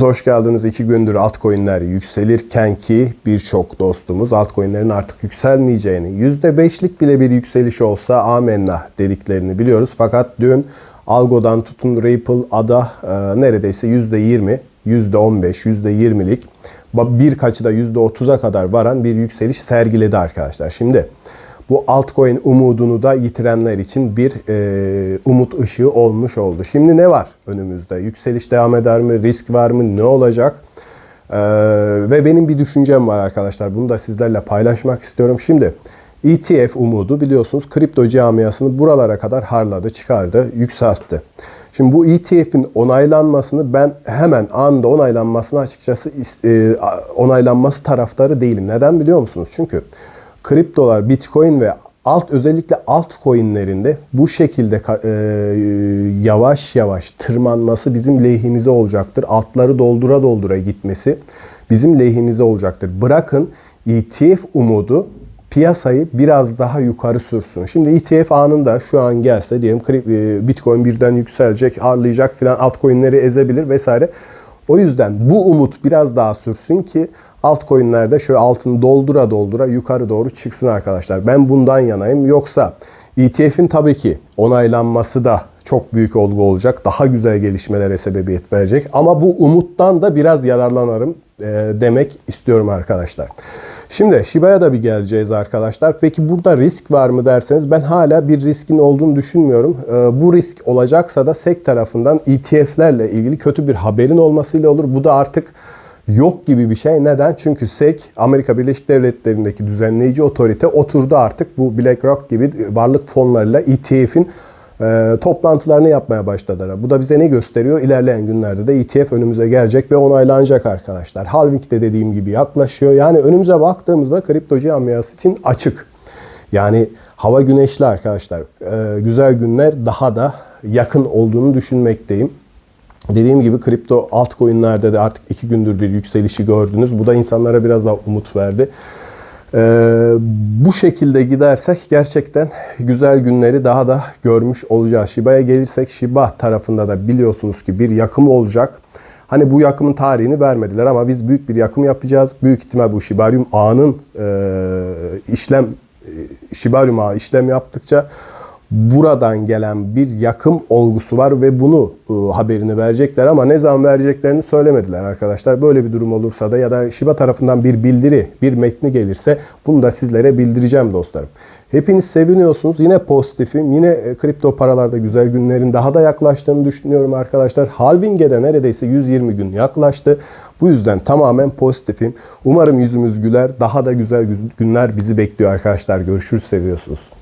Hoş geldiniz. İki gündür altcoin'ler yükselirken ki birçok dostumuz altcoin'lerin artık yükselmeyeceğini, %5'lik bile bir yükseliş olsa amenna dediklerini biliyoruz. Fakat dün Algo'dan tutun Ripple, ADA e, neredeyse %20, %15, %20'lik birkaçı da %30'a kadar varan bir yükseliş sergiledi arkadaşlar. Şimdi bu altcoin umudunu da yitirenler için bir e, umut ışığı olmuş oldu. Şimdi ne var önümüzde? Yükseliş devam eder mi? Risk var mı? Ne olacak? E, ve benim bir düşüncem var arkadaşlar. Bunu da sizlerle paylaşmak istiyorum. Şimdi ETF umudu biliyorsunuz kripto camiasını buralara kadar harladı, çıkardı, yükseltti. Şimdi bu ETF'in onaylanmasını ben hemen anında onaylanmasını açıkçası e, onaylanması taraftarı değilim. Neden biliyor musunuz? Çünkü kriptolar, bitcoin ve alt özellikle altcoin'lerinde bu şekilde e, yavaş yavaş tırmanması bizim lehimize olacaktır. Altları doldura doldura gitmesi bizim lehimize olacaktır. Bırakın ETF umudu piyasayı biraz daha yukarı sürsün. Şimdi ETF anında şu an gelse diyelim e, Bitcoin birden yükselecek, harlayacak filan altcoin'leri ezebilir vesaire. O yüzden bu umut biraz daha sürsün ki altcoin'lerde şöyle altını doldura doldura yukarı doğru çıksın arkadaşlar. Ben bundan yanayım. Yoksa ETF'in tabii ki onaylanması da çok büyük olgu olacak. Daha güzel gelişmelere sebebiyet verecek. Ama bu umuttan da biraz yararlanırım e, demek istiyorum arkadaşlar. Şimdi Shiba'ya bir geleceğiz arkadaşlar. Peki burada risk var mı derseniz ben hala bir riskin olduğunu düşünmüyorum. E, bu risk olacaksa da SEC tarafından ETF'lerle ilgili kötü bir haberin olmasıyla olur. Bu da artık yok gibi bir şey. Neden? Çünkü SEC Amerika Birleşik Devletleri'ndeki düzenleyici otorite oturdu artık bu BlackRock gibi varlık fonlarıyla ETF'in e, toplantılarını yapmaya başladılar. Bu da bize ne gösteriyor? İlerleyen günlerde de ETF önümüze gelecek ve onaylanacak arkadaşlar. Halving de dediğim gibi yaklaşıyor. Yani önümüze baktığımızda kripto camiası için açık. Yani hava güneşli arkadaşlar. E, güzel günler daha da yakın olduğunu düşünmekteyim. Dediğim gibi kripto altcoin'lerde de artık iki gündür bir yükselişi gördünüz. Bu da insanlara biraz daha umut verdi. Ee, bu şekilde gidersek gerçekten güzel günleri daha da görmüş olacağız. Shiba'ya gelirsek Shiba tarafında da biliyorsunuz ki bir yakım olacak. Hani bu yakımın tarihini vermediler ama biz büyük bir yakım yapacağız. Büyük ihtimal bu Shibarium ağının e, işlem e, Shibarium ağı işlem yaptıkça buradan gelen bir yakım olgusu var ve bunu e, haberini verecekler ama ne zaman vereceklerini söylemediler arkadaşlar. Böyle bir durum olursa da ya da Shiba tarafından bir bildiri, bir metni gelirse bunu da sizlere bildireceğim dostlarım. Hepiniz seviniyorsunuz. Yine pozitifim. Yine e, kripto paralarda güzel günlerin daha da yaklaştığını düşünüyorum arkadaşlar. Halving'e de neredeyse 120 gün yaklaştı. Bu yüzden tamamen pozitifim. Umarım yüzümüz güler. Daha da güzel günler bizi bekliyor arkadaşlar. Görüşürüz seviyorsunuz.